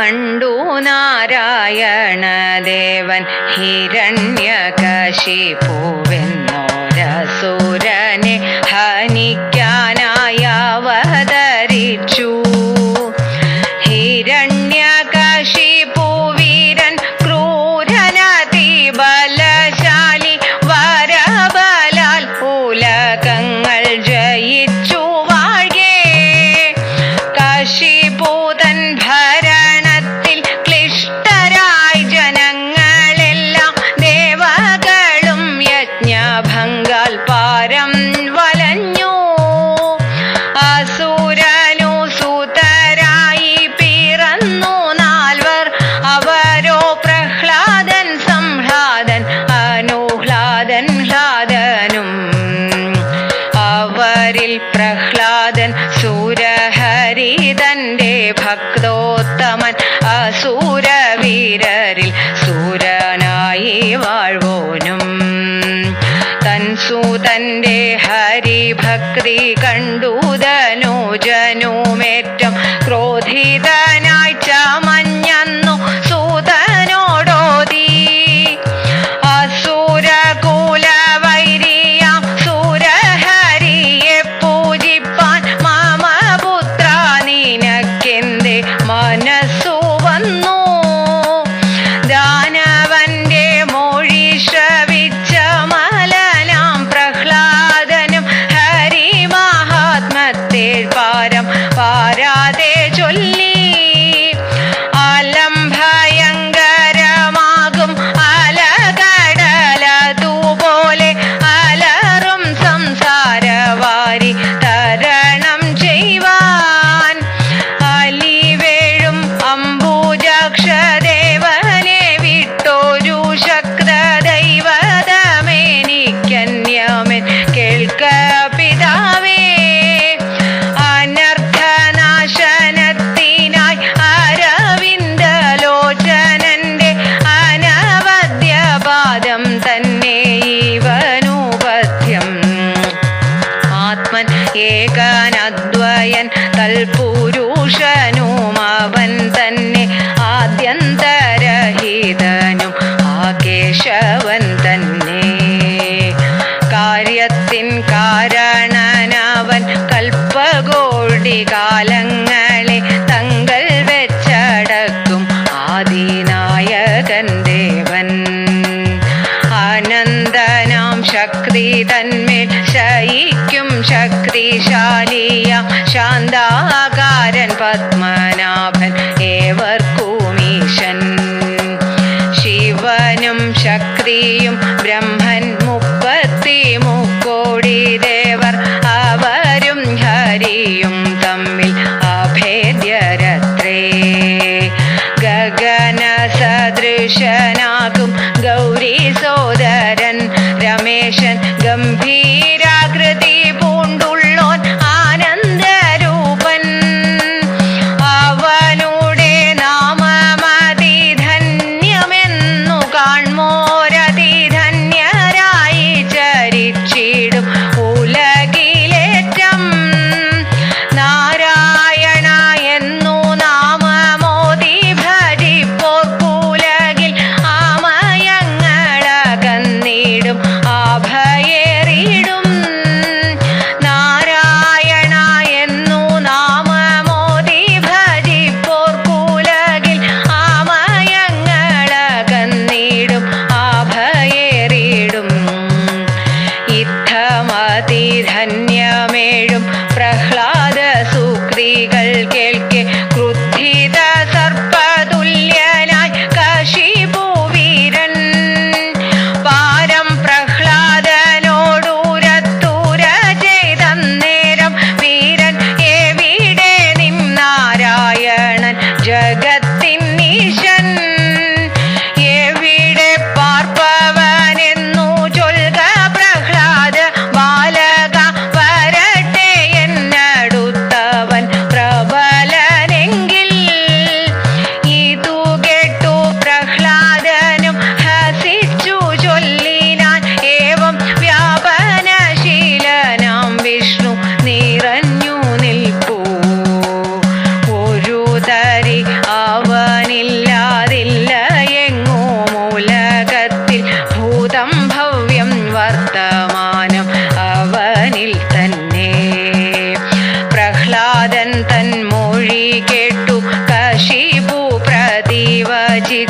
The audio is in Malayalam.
കണ്ടു നാരായണ ദേവൻ ഹിരണ്യകശിപുവെന്നോരസുര ഹരി തന്റെ ഭക്തോത്തമൻ അസൂരവീരരിൽ സൂരനായി വാഴ്വോനും. തൻ സൂതന്റെ ഹരിഭക്തി കണ്ടു ധനുജനുമേറ്റം ക്രോധ പാരാതെ ചൊല്ലി പുരുഷനും അവൻ തന്നെ ആദ്യന്തരഹിതനും ആകേശവൻ തന്നെ. കാര്യത്തിൻ കാരണനവൻ കൽപ്പകോടി കാലങ്ങളെ തങ്ങൾ വെച്ചടക്കും ആദിനായകൻ ദേവൻ. അനന്തനാം ശക്തി തന്മേൽ ശയിക്കും ശക്തിശാലിയ ശാന്താകാരൻ പത്മനാഭൻ ഏവർക്കുമീശൻ ശിവനും ശക്തിയും ബ്രഹ്മ aquel que cruzó Kick